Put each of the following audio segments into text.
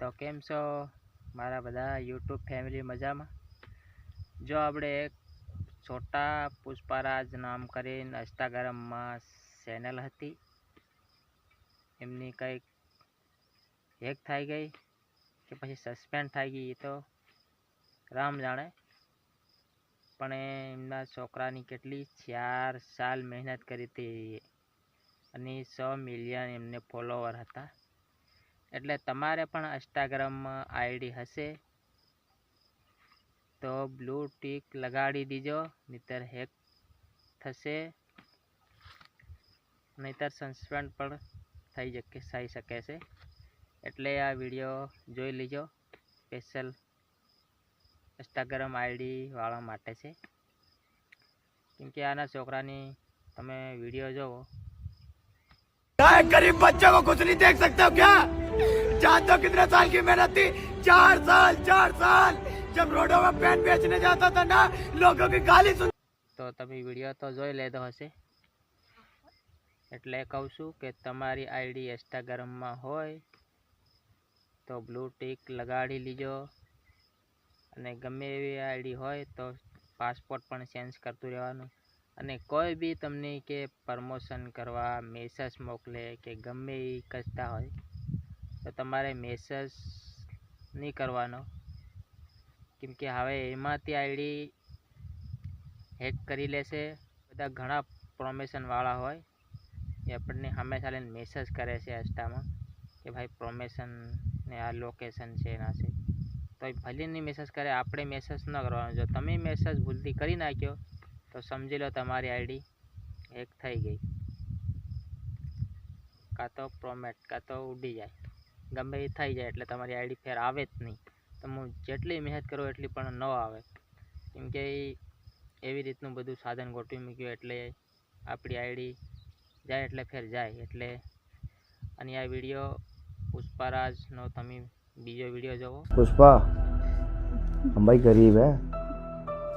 તો કેમ છો મારા બધા યુટ્યુબ ફેમિલી મજામાં? જો આપણે એક છોટા પુષ્પારાજ નામ કરીને ઇન્સ્ટાગ્રામમાં ચેનલ હતી. એમની કંઈક હેક થઈ ગઈ કે પછી સસ્પેન્ડ થઈ ગઈ એ તો રામ જાણે. પણ એમના છોકરાની કેટલી ચાર સાલ મહેનત કરી હતી અને સો મિલિયન એમને ફોલોવર હતા. એટલે તમારે પણ ઇન્સ્ટાગ્રામમાં આઈડી હશે તો બ્લુ ટીક લગાડી દીજો નહીતર હેક થશે નહીતર સસ્પેન્ડ પણ થઈ શકે થઈ શકે છે એટલે આ વિડીયો જોઈ લીજો સ્પેશિયલ ઇન્સ્ટાગ્રામ આઈડી વાળા માટે છે કેમ કે આના છોકરાની તમે વિડીયો જોવો क्या एक गरीब बच्चे को कुछ नहीं देख सकते हो क्या जानते हो कितने साल की मेहनत थी चार साल चार साल जब रोडों में पेन बेचने जाता था ना लोगों की गाली सुन તો તમે વિડીયો તો જોઈ લીધો હશે એટલે કહું છું કે તમારી આઈડી ઇન્સ્ટાગ્રામમાં હોય તો બ્લુ ટીક લગાડી લીજો અને ગમે એવી આઈડી હોય તો પાસપોર્ટ પણ ચેન્જ કરતું રહેવાનું અને કોઈ બી તમને કે પ્રમોશન કરવા મેસેજ મોકલે કે ગમે એ કરતા હોય તો તમારે મેસેજ નહીં કરવાનો. કેમકે હવે એમાંથી આઈડી હેક કરી લેશે. બધા ઘણા પ્રોમેશનવાળા હોય. એ આપણને હંમેશા લઈને મેસેજ કરે છે ઇન્સ્ટામાં કે ભાઈ પ્રોમેશન ને આ લોકેશન છે, એના છે. તો એ ભલે મેસેજ કરે, આપણે મેસેજ ન કરવાનો. જો તમે મેસેજ ભૂલથી કરી નાખ્યો, તો સમજી લો તમારી આઈડી હેક થઈ ગઈ. કાં તો પ્રોમેટ કાં તો ઉડી જાય. ગમે એ થઈ જાય એટલે તમારી આઈડી ફેર આવે જ નહીં તમે જેટલી મહેનત કરો એટલી પણ ન આવે કેમ કે ઈ એવી રીતનું બધું સાધન ગોઠવી મૂક્યું એટલે આપણી આઈડી જાય એટલે ફેર જાય એટલે અને આ વિડીયો પુષ્પારાજનો તમે બીજો વિડીયો જોવો पुष्पा हम भाई गरीब है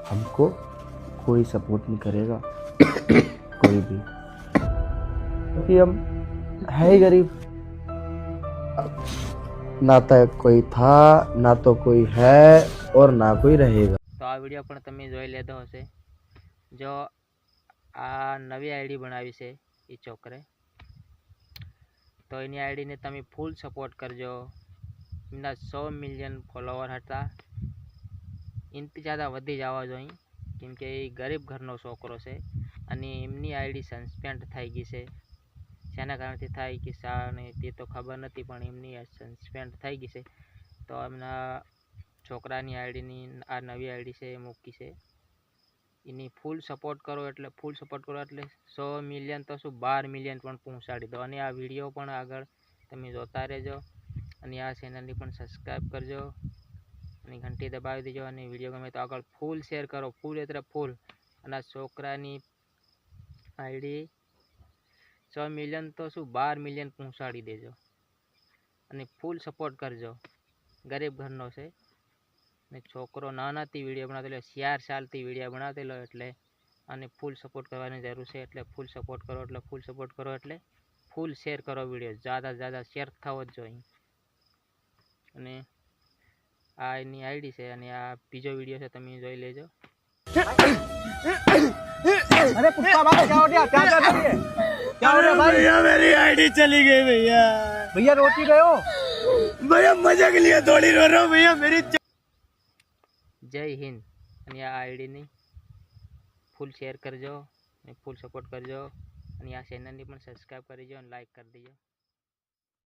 हमको कोई सपोर्ट नहीं करेगा कोई भी क्योंकि हम है ही गरीब ना तो कोई था ना तो कोई है और ना कोई रहेगा તો આ વિડીયો પણ તમે જોઈ લીધો હશે જો આ નવી આઈડી બનાવી છે એ છોકરે તો એની આઈડીને તમે ફૂલ સપોર્ટ કરજો એમના સો મિલિયન ફોલોવર હતા એનાથી જ્યાદા વધી જવા જોઈએ કેમ કે એ ગરીબ ઘરનો છોકરો છે અને એમની આઈડી સસ્પેન્ડ થઈ ગઈ છે શેના કારણથી થાય કે શા ને તે તો ખબર નથી, પણ એમની સસ્પેન્ડ થઈ ગઈ છે. તો એમના છોકરાની આઈડીની, આ નવી આઈડી છે એ મૂકી છે. એની ફૂલ સપોર્ટ કરો એટલે, ફૂલ સપોર્ટ કરો એટલે સો મિલિયન તો શું, બાર મિલિયન પણ પહોંચાડી દો. અને આ વીડિયો પણ આગળ તમે જોતા રહેજો. અને આ ચેનલને પણ સબસ્ક્રાઈબ કરજો. અને ઘંટી દબાવી દેજો. અને વીડિયો ગમે તો આગળ ફૂલ શેર કરો. ફૂલ એટલે ફૂલ. અને આ છોકરાની આઈડી સો મિલિયન તો શું બાર મિલિયન પહોંચાડી દેજો. અને ફૂલ સપોર્ટ કરજો. ગરીબ ઘરનો છે. ને છોકરો નાનાથી વીડિયો બનાવેલો ચાર સાલથી વીડિયો બનાવેલો એટલે અને ફૂલ સપોર્ટ કરવાની જરૂર છે એટલે ફૂલ સપોર્ટ કરો એટલે ફૂલ સપોર્ટ કરો એટલે ફૂલ શેર કરો વીડિયો જ્યાદા જ્યાદા શેર થવો જ જોઈએ. અને આ એની આઈડી છે અને આ બીજો વીડિયો છે તમે જોઈ લેજો. अरे पुष्पा भाई क्या हो गया क्या कर रही है क्या हो रहा है भाई भैया मेरी आईडी चली गई भैया भैया रोटी गए हो भैया मजे के लिए थोड़ी रो रहा हूँ भैया मेरी જય હિન્દ અને આ આઈડીની ફૂલ શેર કરજો અને ફૂલ સપોર્ટ કરજો અને આ ચેનલની પણ સબસ્ક્રાઈબ કરજો અને લાઈક કરી દેજો